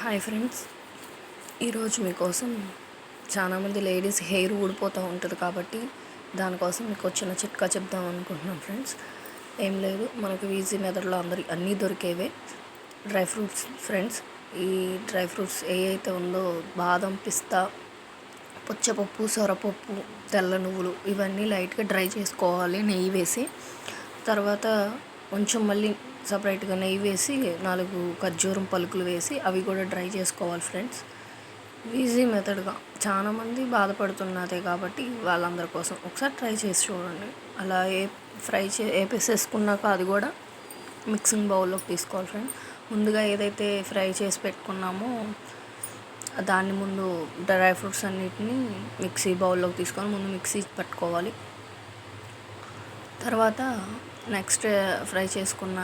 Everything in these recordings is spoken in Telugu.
Hi friends. ఈరోజు మీకోసం చాలామంది లేడీస్ హెయిర్ ఊడిపోతూ ఉంటుంది కాబట్టి దానికోసం మీకు వచ్చిన చిట్కా చెప్దాం అనుకుంటున్నాం ఫ్రెండ్స్. ఏం లేదు మనకు ఈజీ మెథడ్లో అందరి అన్నీ దొరికేవే. డ్రై ఫ్రూట్స్ ఫ్రెండ్స్ ఈ డ్రై ఫ్రూట్స్ ఏ అయితే ఉందో బాదం పిస్తా పుచ్చపప్పు సొరపప్పు తెల్ల నువ్వులు ఇవన్నీ లైట్గా డ్రై చేసుకోవాలి నెయ్యి వేసి. తర్వాత కొంచెం మళ్ళీ సపరేట్గా నెయ్యి వేసి నాలుగు ఖర్జూరం పలుకులు వేసి అవి కూడా డ్రై చేసుకోవాలి ఫ్రెండ్స్. ఈజీ మెథడ్గా. చాలామంది బాధపడుతున్నదే కాబట్టి వాళ్ళందరి కోసం ఒకసారి ట్రై చేసి చూడండి. అలా ఏ ఫ్రై చే వేపేసేసుకున్నాక అది కూడా మిక్సింగ్ బౌల్లోకి తీసుకోవాలి ఫ్రెండ్. ముందుగా ఏదైతే ఫ్రై చేసి పెట్టుకున్నామో దాన్ని ముందు డ్రై ఫ్రూట్స్ అన్నిటిని మిక్సీ బౌల్లోకి తీసుకొని ముందు మిక్సీ పట్టుకోవాలి. తర్వాత నెక్స్ట్ ఫ్రై చేసుకున్న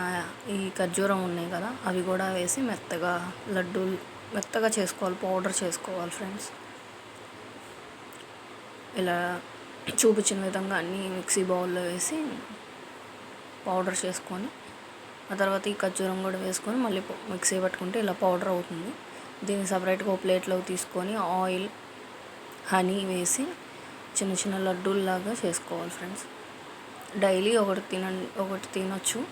ఈ ఖర్జూరం ఉన్నాయి కదా అవి కూడా వేసి మెత్తగా లడ్డూలు మెత్తగా చేసుకోవాలి పౌడర్ చేసుకోవాలి ఫ్రెండ్స్. ఇలా చూపించిన విధంగా అన్నీ మిక్సీ బౌల్లో వేసి పౌడర్ చేసుకొని ఆ తర్వాత ఈ ఖర్జూరం కూడా వేసుకొని మళ్ళీ మిక్సీ పట్టుకుంటే ఇలా పౌడర్ అవుతుంది. దీన్ని సపరేట్గా ఒక ప్లేట్లో తీసుకొని ఆయిల్ హనీ వేసి చిన్న చిన్న లడ్డూల్లాగా చేసుకోవాలి ఫ్రెండ్స్. డైలీ ఒకటి తిన ఒకటి తినొచ్చు.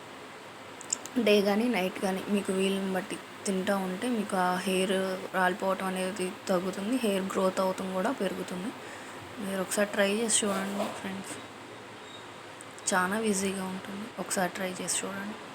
డే కానీ నైట్ కానీ మీకు వీలుని బట్టి తింటూ ఉంటే మీకు ఆ హెయిర్ రాలిపోవటం అనేది తగ్గుతుంది హెయిర్ గ్రోత్ అవటం కూడా పెరుగుతుంది. మీరు ఒకసారి ట్రై చేసి చూడండి ఫ్రెండ్స్. చాలా ఈజీగా ఉంటుంది. ఒకసారి ట్రై చేసి చూడండి.